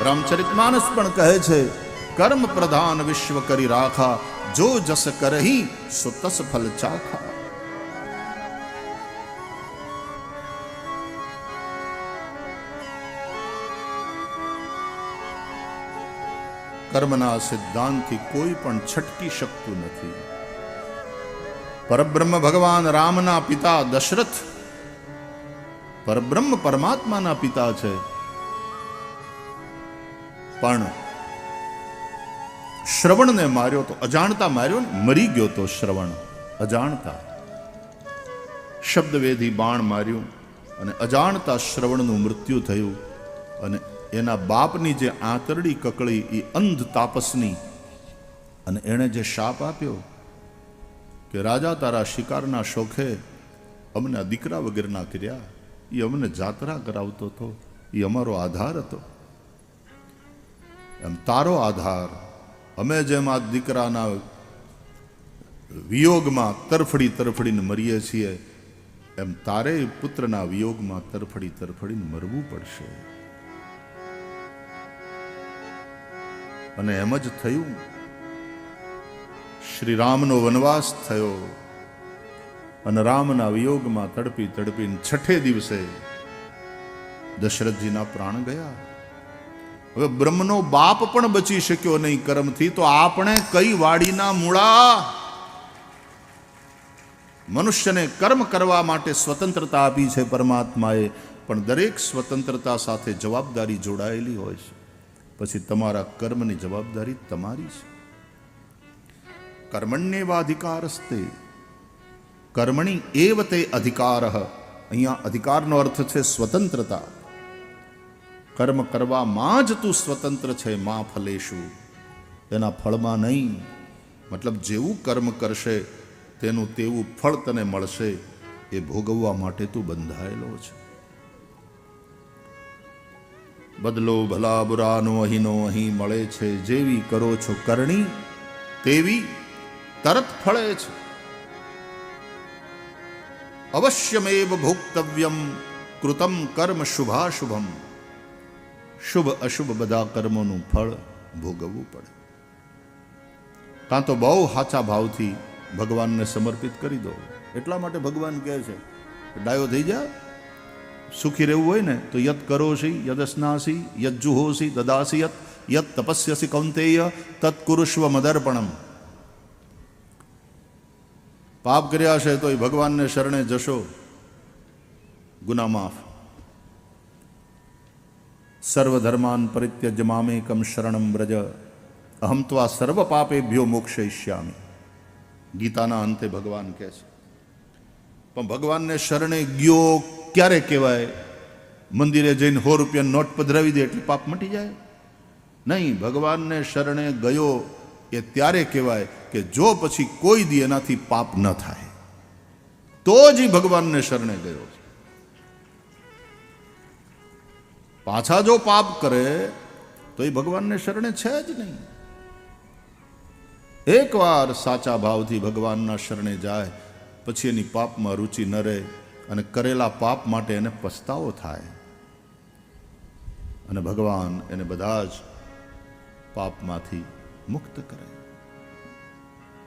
રામચરિતમાનસ પણ કહે છે કર્મ પ્રધાન વિશ્વ કરી રાખા જો જસ કરહી સો તસ ફલ ચાખા કર્મના સિદ્ધાંતથી કોઈ પણ છટકી શકતું નથી પરબ્રહ્મ ભગવાન રામના પિતા દશરથ પરબ્રહ્મ પરમાત્માના પિતા છે પણ શ્રવણને માર્યો તો અજાણતા માર્યો ને મરી ગયો તો શ્રવણ. અજાણતા. શબ્દવેધી બાણ માર્યું અને અજાણતા શ્રવણનું મૃત્યુ થયું અને એના બાપની જે આંતરડી કકળી એ અંધ તાપસની અને એણે જે શાપ આપ્યો કે રાજા તારા શિકારના શોખે અમને દીકરા વગેરેના કર્યા એ અમને જાત્રા કરાવતો હતો એ અમારો આધાર હતો. એમ તારો આધાર. અમે જેમ આ દીકરાના વિયોગમાં તરફડી તરફડીને મરીએ છીએ, એમ તારે પુત્રના વિયોગમાં તરફડી તરફડીને મરવું પડશે. અને એમ જ થયું. શ્રી રામનો વનવાસ થયો અને રામના વિયોગમાં તડપી તડપીને છઠ્ઠે દિવસે દશરથજીના પ્રાણ ગયા. હવે બ્રહ્મનો બાપ પણ બચી શક્યો નહીં કર્મથી, તો આપણે કઈ વાડીના મૂળા? મનુષ્યને કર્મ કરવા માટે સ્વતંત્રતા આપી છે પરમાત્માએ, પણ દરેક સ્વતંત્રતા સાથે જવાબદારી જોડાયેલી હોય છે. પછી તમારા કર્મની જવાબદારી તમારી છે. કર્મણ્યેવાધિકારસ્તે, કર્મણી એવ તે અધિકાર. અહીંયા અધિકારનો અર્થ છે સ્વતંત્રતા. કર્મ કરવામાં જ તું સ્વતંત્ર છે, માં ફલેશું. એના ફળમાં નહીં. મતલબ જેવું કર્મ કરશે, તેનું તેવું ફળ તને મળશે, એ ભોગવવા માટે તું બંધાયેલો છે. બદલો ભલા બુરાનો, અહીંનો, અહીં મળે છે. જેવી કરો છો કરણી, તેવી તરત ફળે છે. અવશ્યમેવ ભોક્તવ્યમ કૃતમ કર્મ શુભાશુભમ. શુભ અશુભ બધા કર્મોનું ફળ ભોગવવું પડે. કાં તો બહુ હાચા ભાવથી ભગવાનને સમર્પિત કરી દો. એટલા માટે ભગવાન કહે છે, ડાયો થઈ જા. સુખી રહેવું હોય ને, તો યત કરોશી યદસ્નાસી યજ્જુહોસી દદાસી યત યત તપસ્યસી કૌંતેય તત્કુરુષ્વ મદર્પણમ. પાપ કર્યા છે તો એ ભગવાનને શરણે જશો. ગુના માફ. સર્વધર્માન પરિત્યજ મામેકમ શરણમ વ્રજ અહમ ત્વા સર્વ પાપેભ્યો મોક્ષયિષ્યામી ગીતાના અંતે ભગવાન કહે છે પણ ભગવાનને શરણે ગયો ક્યારે કહેવાય મંદિરે જઈને સો રૂપિયા નોટ પધરાવી દે એટલે પાપ મટી જાય નહીં ભગવાનને શરણે ગયો એ ત્યારે કહેવાય કે જો પછી કોઈ દી એનાથી પાપ ન થાય તો જ ઈ ભગવાનને શરણે ગયો છે પાછા જો પાપ કરે, તો એ ભગવાનને શરણે છે જ નહીં. એકવાર સાચા ભાવથી ભગવાનના શરણે જાય, પછી એની પાપમાં રુચિ ન રહે અને કરેલા પાપ માટે એને પસ્તાવો થાય. અને ભગવાન એને બધા જ પાપમાંથી મુક્ત કરે.